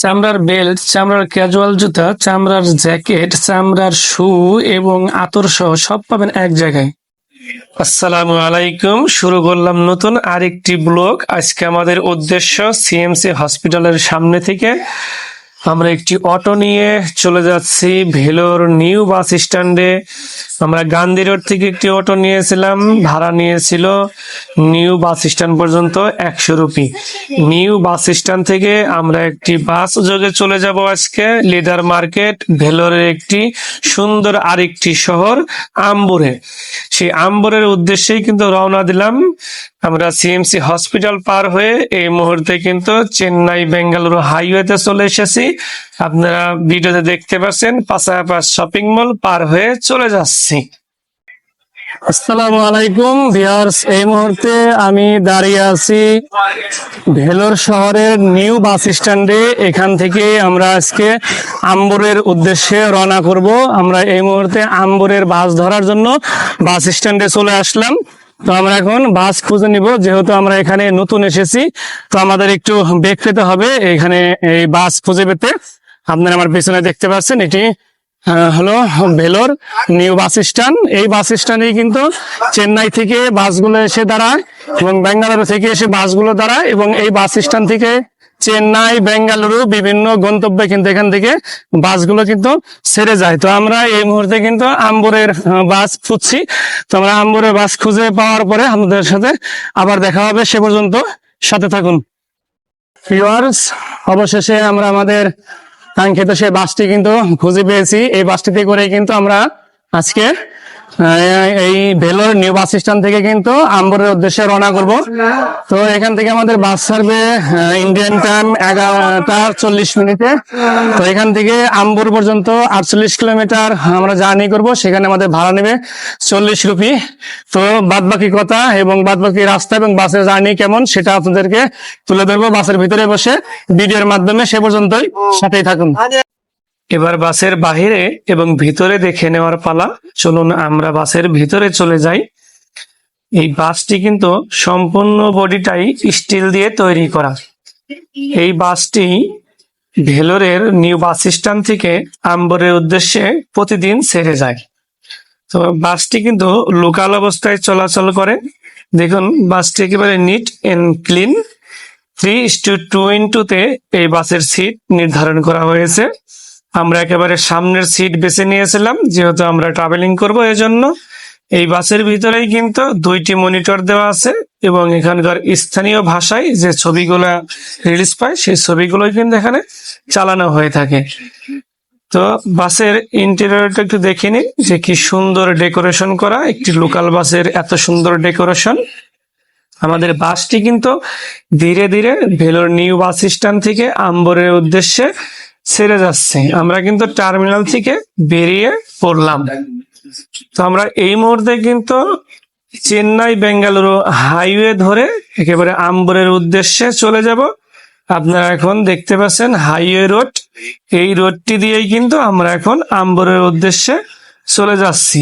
চামড়ার বেল্ট, চামড়ার ক্যাজুয়াল জুতা, চামড়ার জ্যাকেট চামড়ার শু এবং আতর সহ সব পাবেন এক জায়গায়। আসসালামু আলাইকুম, শুরু করলাম নতুন আরেকটি ব্লগ। আজকে আমাদের উদ্দেশ্য সিএমসি হসপিটালের সামনে থেকে আমরা একটি অটো নিয়ে চলে যাচ্ছি ভেলোর নিউ বাস স্ট্যান্ডে। আমরা গান্ধী রোড থেকে একটি অটো নিয়েছিলাম, ভাড়া নিয়েছিল নিউ বাস স্ট্যান্ড পর্যন্ত একশো রুপি। নিউ বাস স্ট্যান্ড থেকে আমরা একটি বাস যোগে চলে যাব আজকে লিডার মার্কেট, ভেলোরের একটি সুন্দর আরেকটি শহর, আম্বুরে। সেই আম্বরের উদ্দেশ্যেই কিন্তু রওনা দিলাম। আমরা সিএমসি হসপিটাল পার হয়ে এই মুহূর্তে কিন্তু চেন্নাই বেঙ্গালুরু হাইওয়েতে চলে এসেছি। আপনারা ভিডিওতে দেখতে পাচ্ছেন পাশাপাশ শপিং মল পার হয়ে চলে যাচ্ছি। আসসালামু আলাইকুম ভিউয়ার্স, এই মুহূর্তে আমি দাঁড়িয়ে আছি ভেলোর শহরের নিউ বাস স্ট্যান্ডে। এখান থেকে আমরা আজকে আম্বরের উদ্দেশ্যে রওনা করব। আমরা এই মুহূর্তে আম্বরের বাস ধরার জন্য বাস স্ট্যান্ডে চলে আসলাম। তো আমরা এখন বাস খুঁজে নিব, যেহেতু আমরা এখানে নতুন এসেছি, তো আমাদের একটু বেগ পেতে হবে এখানে এই বাস খুঁজে পেতে। আপনারা আমার পেছনে দেখতে পাচ্ছেন, এটি হলো ভেলোর নিউ বাস স্ট্যান্ড। এই বাস স্ট্যান্ডেই কিন্তু চেন্নাই থেকে বাসগুলো এসে দাঁড়ায় এবং বেঙ্গালুরু থেকে এসে বাসগুলো দাঁড়ায় এবং এই বাস স্ট্যান্ড থেকে চেন্নাই, বেঙ্গালুরু বিভিন্ন গন্তব্যে কিন্তু এখান থেকে বাসগুলো কিন্তু ছেড়ে যায়। তো আমরা এই মুহূর্তে কিন্তু আম্বরের বাস খুঁজছি। তো আমরা আম্বরের বাস খুঁজে পাওয়ার পরে আমাদের সাথে আবার দেখা হবে। সে পর্যন্ত সাথে থাকুন। অবশেষে আমরা আমাদের কাঙ্ক্ষিত সেই বাসটি কিন্তু খুঁজে পেয়েছি। এই বাসটিতে করে কিন্তু আমরা আজকে এই ভেলোর নিউ বাস স্ট্যান্ড থেকে কিন্তু আম্বরের উদ্দেশ্যে রওনা করব। তো এখান থেকে আমাদের বাস ছাড়বে ইন্ডিয়ান টাইম এগারোটা চল্লিশ মিনিটে। তো এখান থেকে আম্বর পর্যন্ত আটচল্লিশ কিলোমিটার আমরা জার্নি করব, সেখানে আমাদের ভাড়া নেবে চল্লিশ রুপি। তো বাদ বাকি কথা এবং বাদ বাকি রাস্তা এবং বাসের জার্নি কেমন সেটা আপনাদেরকে তুলে ধরবো বাসের ভিতরে বসে। ভিডিওর মাধ্যমে সে পর্যন্তই। সাথেই থাকুন। এবার বাসের বাহিরে এবং ভিতরে দেখে নেওয়ার পালা। চলুন আমরা বাসের ভিতরে চলে যাই। এই বাসটি কিন্তু সম্পূর্ণ বডিটাই স্টিল দিয়ে তৈরি করা। এই বাসটি ভেলোরের নিউ বাস স্ট্যান্ড থেকে আম্বরের উদ্দেশ্যে প্রতিদিন ছেড়ে যায়। তো বাসটি কিন্তু লোকাল অবস্থায় চলাচল করে। দেখুন, বাসটি একেবারে neat and clean three two two ইন্টুতে এই বাসের সিট নির্ধারণ করা হয়েছে। আমরা একেবারে সামনের সিট বেছে নিয়েছিলাম, যেহেতু আমরা ট্রাভেলিং করব এজন্য। এই বাসের ভিতরেই কিন্তু দুইটি মনিটর দেওয়া আছে এবং এখানকার স্থানীয় ভাষায় যে ছবিগুলো রিলিজ পায়, সেই ছবিগুলোই কিন্তু এখানে চালানো হয়ে থাকে। তো বাসের ইন্টেরিয়রটা একটু দেখে নিন যে কি সুন্দর ডেকোরেশন করা, একটি লোকাল বাসের এত সুন্দর ডেকোরেশন আমাদের বাসটি কিন্তু ধীরে ধীরে ভেলোর নিউ বাস স্ট্যান্ড থেকে আম্বরের উদ্দেশ্যে ছেড়ে যাচ্ছে। আমরা কিন্তু টার্মিনাল থেকে বেরিয়ে পড়লাম। তো আমরা এই মুহূর্তে কিন্তু চেন্নাই বেঙ্গালুরু হাইওয়ে ধরে একেবারে আম্বরের উদ্দেশ্যে চলে যাব। আপনারা এখন দেখতে পাচ্ছেন হাইওয়ে রোড এই রোডটি দিয়েই কিন্তু আমরা এখন আম্বরের উদ্দেশ্যে চলে যাচ্ছি।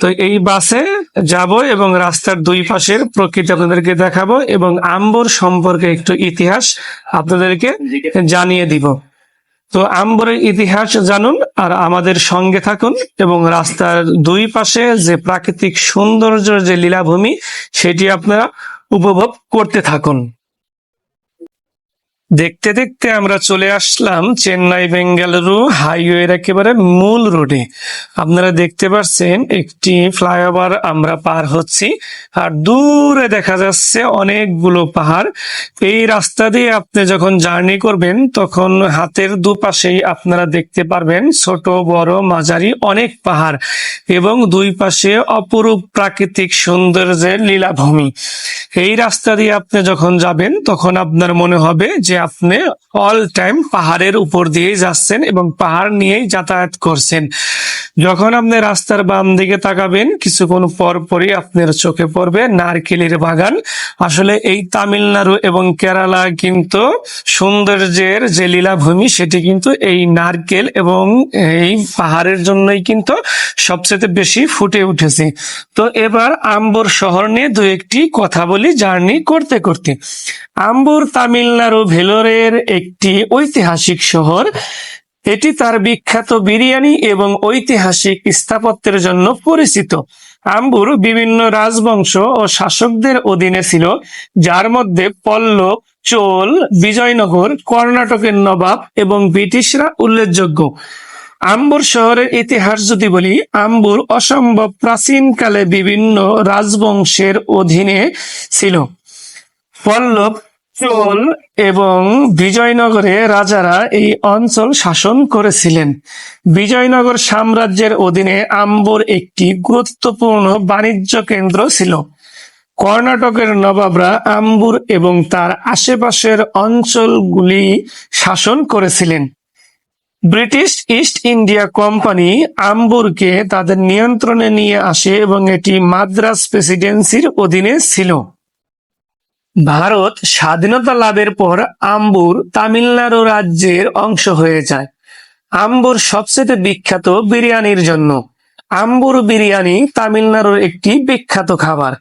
তো এই বাসে যাব এবং রাস্তার দুই পাশের প্রকৃতি আপনাদেরকে দেখাবো এবং আম্বর সম্পর্কে একটু ইতিহাস আপনাদেরকে জানিয়ে দিব। তো আম্বরের ইতিহাস জানুন আর আমাদের সঙ্গে থাকুন এবং রাস্তার দুই পাশে যে প্রাকৃতিক সৌন্দর্য যে লীলাভূমি, সেটি আপনারা উপভোগ করতে থাকুন। দেখতে দেখতে আমরা চলে আসলাম চেন্নাই বেঙ্গালুরু হাইওয়ের একেবারে মূল রোডে। আপনারা দেখতে পাচ্ছেন একটি ফ্লাইওভার আমরা পার হচ্ছি। আর দূরে দেখা যাচ্ছে অনেকগুলো পাহাড়। এই রাস্তা দিয়ে আপনি যখন জার্নি করবেন, তখন হাতের দুপাশেই আপনারা দেখতে পারবেন ছোট, বড়, মাঝারি অনেক পাহাড় এবং দুই পাশে অপরূপ প্রাকৃতিক সৌন্দর্যের লীলাভূমি। এই রাস্তা দিয়ে আপনি যখন যাবেন, তখন আপনার মনে হবে যে আপনি অল টাইম পাহাড়ের উপর দিয়ে যাচ্ছেন এবং পাহাড় নিয়েই যাতায়াত করছেন। যখন আপনি রাস্তার বাম দিকে তাকাবেন, কিছুক্ষণ পর পরই আপনার চোখে পড়বে নারকেলের বাগান। আসলে এই তামিলনাড়ু এবং কেরালা কিন্তু সৌন্দর্যের যে লীলাভূমি, সেটি কিন্তু এই নারকেল এবং এই পাহাড়ের জন্যই কিন্তু সবচেয়ে বেশি ফুটে উঠেছে। তো এবার আম্বর শহর নিয়ে দু একটি কথা বলি জার্নি করতে করতে। আম্বুর তামিলনাড়ু ভেলোরের একটি ঐতিহাসিক শহর। এটি তার বিখ্যাত বিরিয়ানি এবং ঐতিহাসিক স্থাপত্যের জন্য পরিচিত। আম্বুর বিভিন্ন রাজবংশ ও শাসকদের অধীনে ছিল, যার মধ্যে পল্লব চোল, বিজয়নগর, কর্ণাটকের নবাব এবং ব্রিটিশরা উল্লেখযোগ্য। আম্বুর শহরের ইতিহাস যদি বলি, আম্বুর অসম্ভব প্রাচীনকালে বিভিন্ন রাজবংশের অধীনে ছিল। পল্লব, চোল এবং বিজয়নগরে রাজারা এই অঞ্চল শাসন করেছিলেন। বিজয়নগর সাম্রাজ্যের অধীনে আম্বর একটি গুরুত্বপূর্ণ বাণিজ্য কেন্দ্র ছিল। কর্ণাটকের নবাবরা আম্বুর এবং তার আশেপাশের অঞ্চলগুলি শাসন করেছিলেন। ব্রিটিশ ইস্ট ইন্ডিয়া কোম্পানি আম্বুরকে তাদের নিয়ন্ত্রণে নিয়ে আসে এবং এটি মাদ্রাজ প্রেসিডেন্সির অধীনে ছিল। ভারত স্বাধীনতা লাভের পর আম্বুর তামিলনাড়ু রাজ্যের অংশ হয়ে যায়। আম্বুর সবচেয়ে বিখ্যাত বিরিয়ানির জন্য। আম্বুর বিরিয়ানি তামিলনাড়ুর একটি বিখ্যাত খাবার।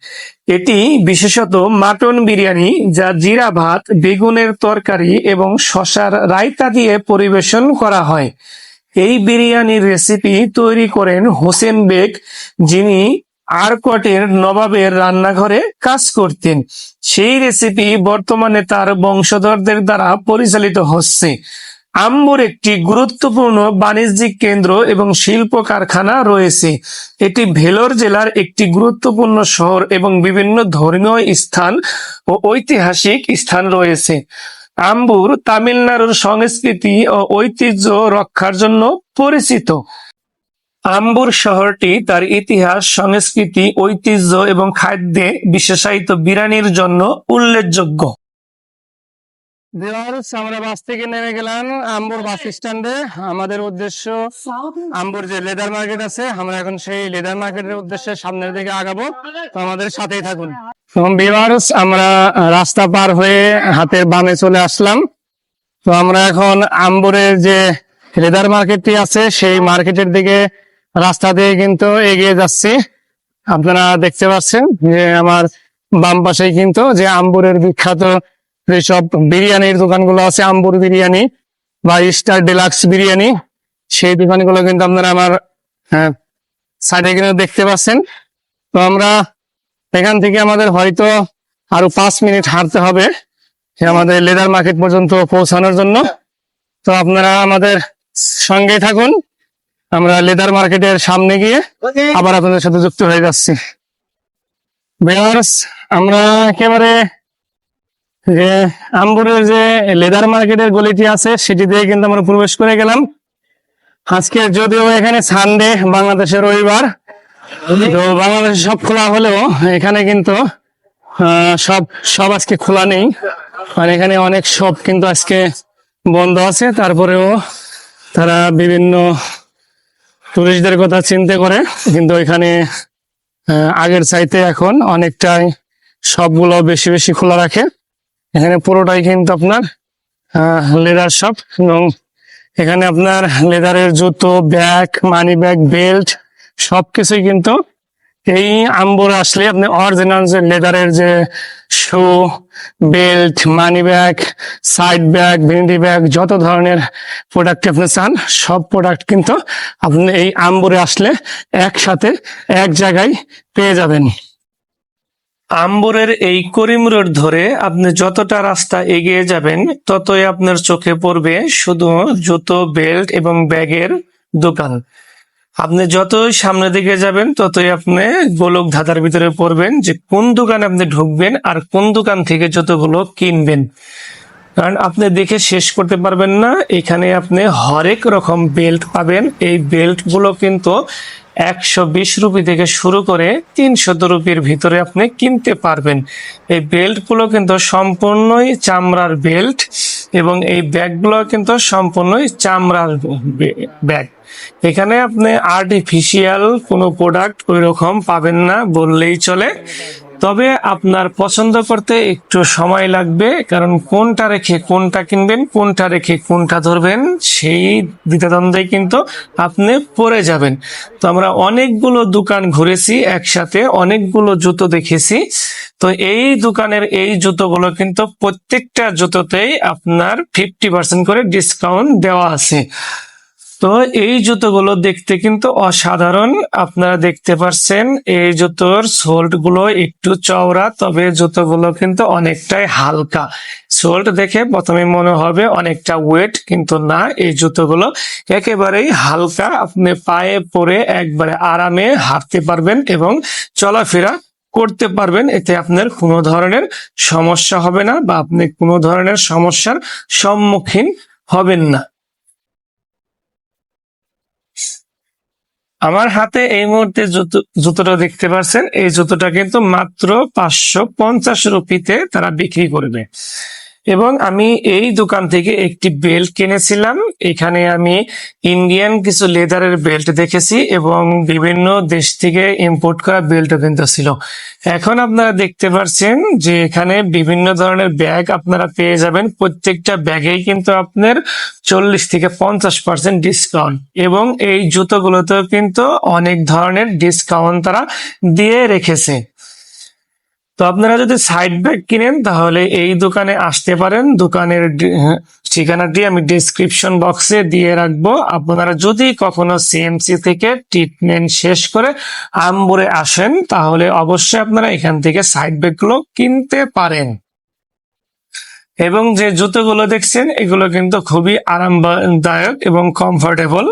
এটি বিশেষত মাটন বিরিয়ানি, যা জিরা ভাত, বেগুনের তরকারি এবং শশার রায়তা দিয়ে পরিবেশন করা হয়। এই বিরিয়ানির রেসিপি তৈরি করেন হোসেন বেগ, যিনি আরকটের নবাবের রান্নাঘরে কাজ করতেন। সেই রেসিপি বর্তমানে তার বংশধরদের দ্বারা পরিচালিত হচ্ছে। আম্বুর একটি গুরুত্বপূর্ণ বাণিজ্যিক কেন্দ্র এবং শিল্প কারখানা রয়েছে। এটি ভেলোর জেলার একটি গুরুত্বপূর্ণ শহর এবং বিভিন্ন ধর্মীয় স্থান ও ঐতিহাসিক স্থান রয়েছে। আম্বুর তামিলনাড়ুর সংস্কৃতি ও ঐতিহ্য রক্ষার জন্য পরিচিত। আম্বুর শহরটি তার ইতিহাস, সংস্কৃতি, ঐতিহ্য এবং খাদ্যে বিশেষায়িত বিরানির জন্য উল্লেখযোগ্য। ভিউয়ার্স আমরা বাস থেকে নেমে গেলাম আম্বুর বাস স্ট্যান্ডে। আমাদের উদ্দেশ্য আম্বুর যে লেদার মার্কেট আছে আমরা এখন সেই লেদার মার্কেটের উদ্দেশ্যে সামনের দিকে আগাবো। তো আমাদের সাথেই থাকুন। আমরা রাস্তা পার হয়ে হাতের বামে চলে আসলাম। তো আমরা এখন আম্বুরের যে লেদার মার্কেটটি আছে সেই মার্কেটের দিকে রাস্তা দিয়ে কিন্তু এগিয়ে যাচ্ছি। আপনারা দেখতে পাচ্ছেন যে আমার বাম পাশে কিন্তু যে আম্বুরের বিখ্যাত যেসব বিরিয়ানির দোকানগুলো আছে, আম্বুর বিরিয়ানি বা স্টার ডিলাক্স বিরিয়ানি। সেই দোকানগুলো কিন্তু আপনারা আমার সাইডে কিন্তু দেখতে পাচ্ছেন। তো আমরা এখান থেকে আমাদের হয়তো আরও পাঁচ মিনিট হাঁটতে হবে আমাদের লেদার মার্কেট পর্যন্ত পৌঁছানোর জন্য। তো আপনারা আমাদের সঙ্গে থাকুন। আমরা লেদার মার্কেটের সামনে গিয়ে আবার আপনাদের সাথে যুক্ত হয়ে যাচ্ছি। আমরা একেবারে যে আম্বুরের যে লেদার মার্কেটের গলিটি আছে, সেটি দিয়ে কিন্তু আমরা প্রবেশ করে গেলাম। আজকে যদিও এখানে সানডে বাংলাদেশের রবিবার। তো বাংলাদেশে সব খোলা হলেও এখানে কিন্তু সব সব আজকে খোলা নেই। আর এখানে অনেক শপ কিন্তু আজকে বন্ধ আছে। তারপরেও তারা বিভিন্ন টুরিস্টদের কথা চিন্তা করে। কিন্তু এখানে আগের চাইতে এখন অনেকটাই সবগুলো বেশি বেশি খোলা রাখে। এখানে পুরোটাই কিন্তু আপনার লেদার শপ এবং এখানে আপনার লেদারের জুতো ব্যাগ মানি ব্যাগ বেল্ট সবকিছুই কিন্তু এই আম্বুর আসলে আপনি অরিজিনাল যে লেদারের যে shoe belt money bag side bag ভেন্ডি ব্যাগ যত ধরনের প্রোডাক্ট আপনি চান, সব প্রোডাক্ট কিন্তু আপনি এই আম্বুরে আসলে একসাথে এক জায়গায় পেয়ে যাবেন। আম্বরের এই করিম রোড ধরে আপনি যতটা রাস্তা এগিয়ে যাবেন, ততই আপনার চোখে পড়বে শুধু জুতো, বেল্ট এবং ব্যাগের দোকান। আপনি যতই সামনের দিকে যাবেন, ততই আপনি গোলক ধাঁধার ভিতরে পড়বেন যে কোন দোকানে আপনি ঢুকবেন আর কোন দোকান থেকে জুতোগুলো কিনবেন। কারণ আপনি দেখে শেষ করতে পারবেন না, এখানে আপনি হরেক রকম বেল্ট পাবেন। এই বেল্টগুলো কিন্তু একশো বিশ রুপি থেকে শুরু করে তিনশো রুপির ভিতরে আপনি কিনতে পারবেন। এই বেল্টগুলো কিন্তু সম্পূর্ণই চামড়ার বেল্ট এবং এই ব্যাগগুলো কিন্তু সম্পূর্ণই চামড়ার ব্যাগ। এখানে আপনি আর্টিফিশিয়াল কোনো প্রোডাক্ট ওই রকম পাবেন না বললেই চলে। তবে আপনার পছন্দ করতে একটু সময় লাগবে, কারণ কোনটা রেখে কোনটা কিনবেন, কোনটা রেখে কোনটা ধরবেন, সেই দ্বিধাদ্বন্দ্বে কিন্তু আপনি পড়ে যাবেন। তো আমরা অনেকগুলো দোকান ঘুরেছি, একসাথে অনেকগুলো জুতো দেখেছি। তো এই দোকানের এই জুতোগুলো কিন্তু প্রত্যেকটা জুতোতেই আপনার ফিফটি পার্সেন্ট করে ডিসকাউন্ট দেওয়া আছে। তো এই জুতোগুলো দেখতে কিন্তু অসাধারণ। আপনারা দেখতে পাচ্ছেন এই জুতোর সোল্টগুলো একটু চওড়া, তবে জুতোগুলো কিন্তু অনেকটাই হালকা। সোল্ট দেখে প্রথমে মনে হবে অনেকটা ওয়েট, কিন্তু না, এই জুতোগুলো একেবারেই হালকা। আপনি পায়ে পরে একবারে আরামে হাঁটতে পারবেন এবং চলাফেরা করতে পারবেন। এতে আপনার কোনো ধরনের সমস্যা হবে না বা আপনি কোনো ধরনের সমস্যার সম্মুখীন হবেন না। আমার হাতে এই মুহূর্তে জুতো, জুতোটা দেখতে পাচ্ছেন। এই জুতোটা কিন্তু মাত্র পাঁচশো পঞ্চাশ রুপিতে তারা বিক্রি করবে। এবং আমি এই দোকান থেকে একটি বেল্ট কিনেছিলাম। এখানে আমি ইন্ডিয়ান কিছু লেদারের বেল্ট দেখেছি এবং বিভিন্ন দেশ থেকে ইম্পোর্ট করা বেল্টও কিন্তু ছিল। এখন আপনারা দেখতে পাচ্ছেন যে এখানে বিভিন্ন ধরনের ব্যাগ আপনারা পেয়ে যাবেন। প্রত্যেকটা ব্যাগেই কিন্তু আপনার চল্লিশ থেকে পঞ্চাশ পার্সেন্ট ডিসকাউন্ট এবং এই জুতোগুলোতেও কিন্তু অনেক ধরনের ডিসকাউন্ট তারা দিয়ে রেখেছে। তো আপনারা যদি সাইড ব্যাগ কিনেন তাহলে এই দোকানে আসতে পারেন। দোকানের হ্যাঁ, ঠিকানাটি আমি ডিসক্রিপশন বক্সে দিয়ে রাখব। আপনারা যদি কখনো সিএমসি থেকে ট্রিটমেন্ট শেষ করে আম্বরে আসেন তাহলে অবশ্যই আপনারা এখান থেকে সাইড ব্যাগগুলো কিনতে পারেন। এবং যে জুতোগুলো দেখছেন এগুলো কিন্তু খুবই আরামদায়ক এবং কমফোর্টেবল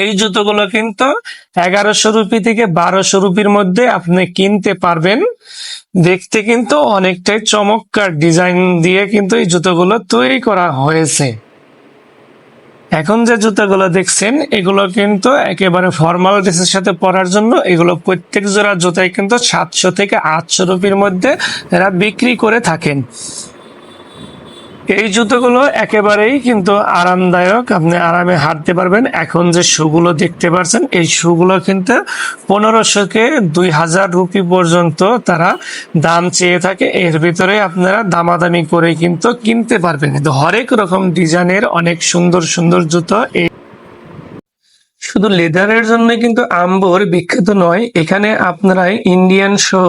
এই জুতোগুলো কিন্তু এগারোশো রুপি থেকে বারোশো রুপির মধ্যে আপনি কিনতে পারবেন। দেখতে কিন্তু অনেকটাই চমৎকার ডিজাইন দিয়ে কিন্তু এই জুতোগুলো তৈরি করা হয়েছে। এখন যে জুতোগুলো দেখছেন, এগুলো কিন্তু একেবারে ফর্মাল ড্রেসের সাথে পরার জন্য এগুলো প্রত্যেক জোড়া জুতাই কিন্তু সাতশো থেকে আটশো রুপির মধ্যে এরা বিক্রি করে থাকেন। এই জুতোগুলো একেবারেই কিন্তু আরামদায়ক। আপনি আরামে হাঁটতে পারবেন। এখন যে শুগুলো দেখতে পাচ্ছেন এই শুগুলো কিন্তু পনেরোশোকে দুই হাজার রুপি পর্যন্ত তারা দাম চেয়ে থাকে। এর ভিতরে আপনারা দামাদামি করে কিন্তু কিনতে পারবেন। কিন্তু হরেক রকম ডিজাইনের অনেক সুন্দর সুন্দর জুতো এই শুধু লেদারের জন্য কিন্তু আম্বর বিখ্যাত নয়, এখানে আপনারা ইন্ডিয়ান সহ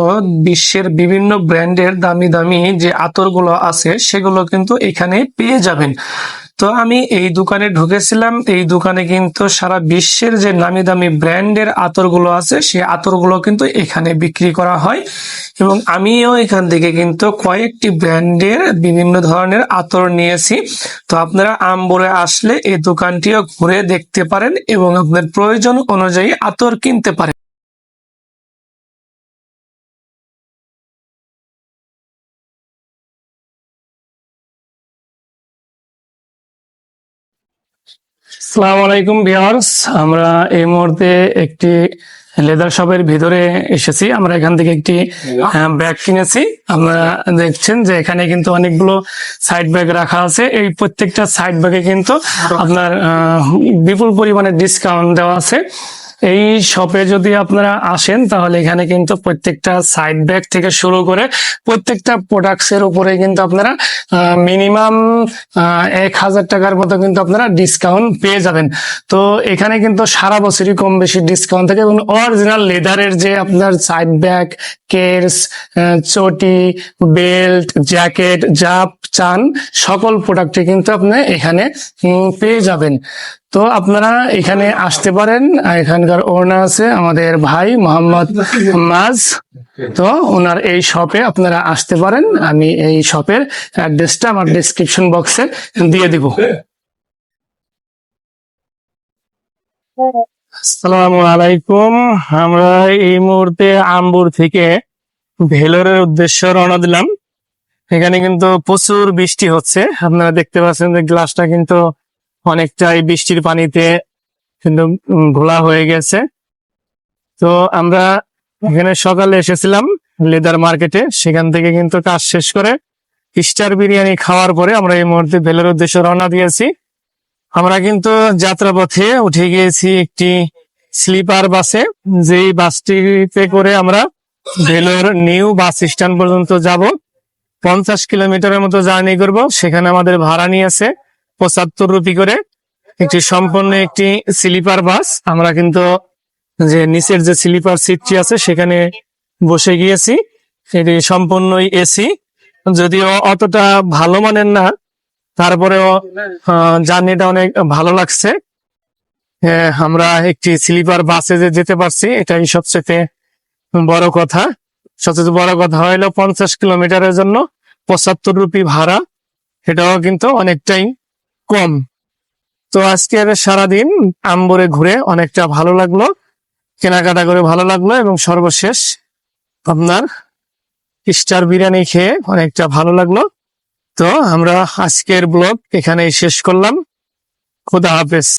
বিশ্বের বিভিন্ন ব্র্যান্ডের দামি দামি যে আতরগুলো আছে, সেগুলো কিন্তু এখানে পেয়ে যাবেন। তো আমি এই দোকানে ঢুকেছিলাম। এই দোকানে কিন্তু সারা বিশ্বের যে নামি দামি ব্র্যান্ডের আতরগুলো আছে, সেই আতরগুলো কিন্তু এখানে বিক্রি করা হয়। এবং আমিও এখান থেকে কিন্তু কয়েকটি ব্র্যান্ডের বিভিন্ন ধরনের আতর নিয়েছি। তো আপনারা আম্বরে আসলে এই দোকানটিও ঘুরে দেখতে পারেন এবং আপনার প্রয়োজন অনুযায়ী আতর কিনতে পারেন। আসসালামু আলাইকুম ভিউয়ার্স, আমরা এই মুহূর্তে একটি লেদার শপের ভিতরে এসেছি। আমরা এখান থেকে একটি ব্যাগ কিনেছি। আপনারা দেখছেন যে এখানে কিন্তু অনেকগুলো সাইড ব্যাগ রাখা আছে। এই প্রত্যেকটা সাইড ব্যাগে কিন্তু আপনার বিপুল পরিমাণে ডিসকাউন্ট দেওয়া আছে। এই শপে যদি আপনারা আসেন, তাহলে এখানে কিন্তু প্রত্যেকটা সাইড ব্যাগ থেকে শুরু করে প্রত্যেকটা প্রোডাক্টস এর উপরে কিন্তু আপনারা মিনিমাম এক হাজার টাকার মতো কিন্তু আপনারা ডিসকাউন্ট পেয়ে যাবেন। তো এখানে কিন্তু সারা বছরই কম বেশি ডিসকাউন্ট থাকে এবং অরিজিনাল লেদারের যে আপনার সাইড ব্যাগ কেস চটি বেল্ট জ্যাকেট যা চান, সকল প্রোডাক্টে কিন্তু আপনি এখানে পেয়ে যাবেন। তো আপনারা এখানে আসতে পারেন এখানকার ওনার আছে আমাদের ভাই মোহাম্মদ মাজ। তো ওনার এই শপে আপনারা আসতে পারেন, আমি এই শপের অ্যাড্রেসটা আমার ডিসক্রিপশন বক্সে দিয়ে দিব। আসসালামু আলাইকুম, আমরা এই মুহূর্তে আম্বুর থেকে ভেলোরের উদ্দেশ্যে রওনা দিলাম। এখানে কিন্তু প্রচুর বৃষ্টি হচ্ছে, আপনারা দেখতে পাচ্ছেন যে গ্লাসটা কিন্তু অনেকটাই বৃষ্টির পানিতে কিন্তু ঘোলা হয়ে গেছে। তো আমরা এখানে সকালে এসেছিলাম লেদার মার্কেটে। সেখান থেকে কিন্তু কাজ শেষ করে স্টার বিরিয়ানি খাওয়ার পরে আমরা এই মুহূর্তে ভেলের উদ্দেশ্যে রওনা দিয়েছি। আমরা কিন্তু যাত্রাপথে উঠে গিয়েছি একটি স্লিপার বাসে। যেই বাসটিতে করে আমরা ভেলোর নিউ বাস স্ট্যান্ড পর্যন্ত যাব। পঞ্চাশ কিলোমিটারের মতো জার্নি করব। সেখানে আমাদের ভাড়া নিয়েছে। পঁচাত্তর রুপি করে একটি সম্পূর্ণ একটি স্লিপার বাস। আমরা কিন্তু যে নিচের যে স্লিপার সিটটি আছে সেখানে বসে গিয়েছি। এটি সম্পূর্ণই এসি। যদিও অতটা ভালো মানের না তারপরেও জার্নিটা অনেক ভালো লাগছে। হ্যাঁ, আমরা একটি স্লিপার বাসে যে যেতে পারছি এটাই সবচেয়ে বড় কথা। সবচেয়ে বড় কথা হলো পঞ্চাশ কিলোমিটারের জন্য পঁচাত্তর রুপি ভাড়া। এটাও কিন্তু অনেকটাই কম। তো আজকের সারাদিন আম্বরে ঘুরে অনেকটা ভালো লাগল, কেনাকাটা করে ভালো লাগল এবং সর্বশেষ আপনার স্টার বিরিয়ানি খেয়ে অনেকটা ভালো লাগল। তো আমরা আজকের ব্লগ এখানেই শেষ করলাম। খুদা হাফেজ।